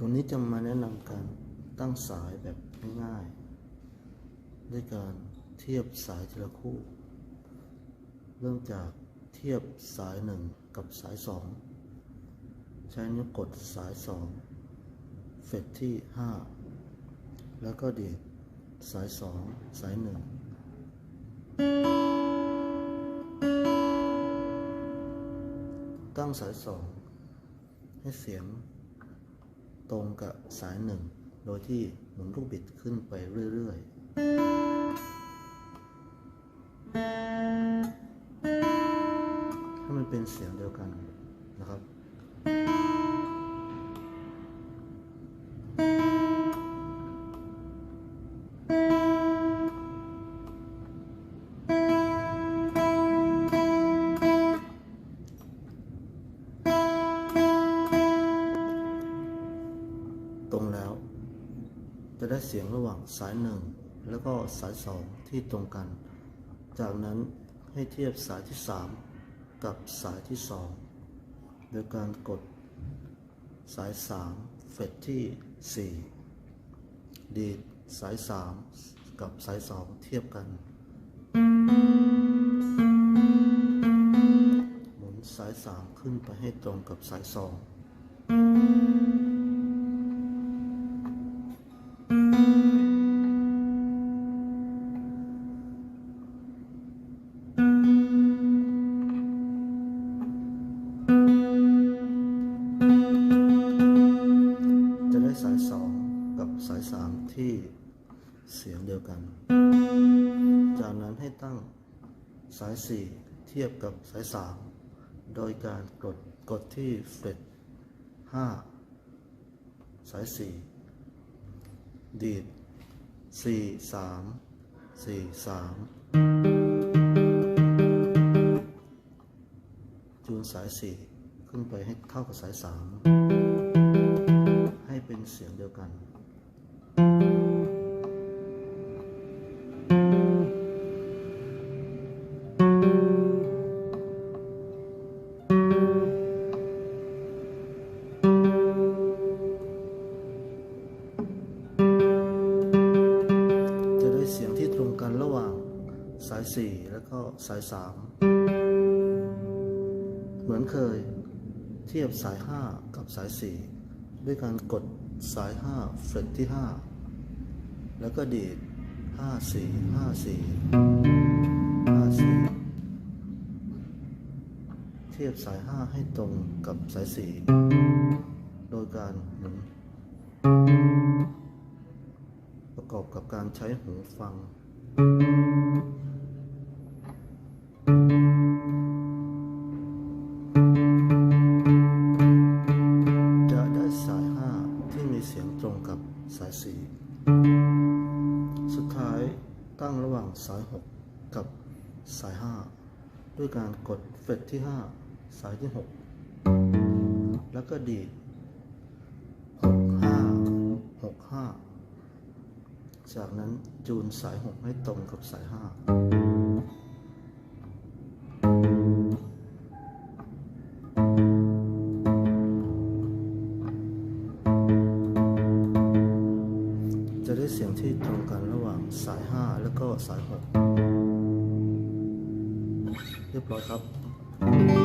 วันนี้จะมาแนะนำการตั้งสายแบบง่ายๆด้วยการเทียบสายทีละคู่ เริ่มจากเทียบสายหนึ่งกับสายสองใช้นิ้วกดสายสองเฟสที่ห้าแล้วก็ดีดสายสองสายหนึ่งตั้งสายสองให้เสียง ตรงกับสายหนึ่งโดยที่หมุนลูกบิดขึ้นไปเรื่อยๆ ให้มันเป็นเสียงเดียวกันนะครับ ตรงแล้ว จะได้เสียงระหว่างสายหนึ่งแล้วก็สายสองที่ตรงกัน จากนั้นให้เทียบสายที่ 3 กับสายที่ 2 โดยการกดสาย 3 เฟดที่ 4 ดีดสาย 3 กับสาย 2 เทียบกันหมุนสาย 3 ขึ้นไปให้ตรงกับสาย 2 กับสายสามที่เสียงเดียวกัน จากนั้นให้ตั้งสายสี่เทียบกับสายสามโดยการกดกดที่เฟรตห้าสายสี่ดีดสี่สามสี่สามจูนสายสี่ขึ้นไปให้เข้ากับสายสามให้เป็นเสียงเดียวกัน สายสี่แล้วก็สายสามเหมือนเคยเทียบสายห้ากับสายสี่ด้วยการกดสายห้าเฟรตที่ห้าแล้วก็ดีดห้าสี่ห้าสี่ห้าสี่เทียบสายห้าให้ตรงกับสายสี่โดยการหมุนประกอบกับการใช้หูฟัง ตั้งระหว่างสาย 6 กับสาย 5 ด้วยการกดเฟดที่ 5 สายที่ 6 แล้วก็ดีด6 5 6 5 จากนั้นจูนสาย 6 ให้ตรงกับสาย 5้เสียงที่ตรงกันระหว่างสาย 5 แล้วก็สาย 6 เรียบร้อยครับ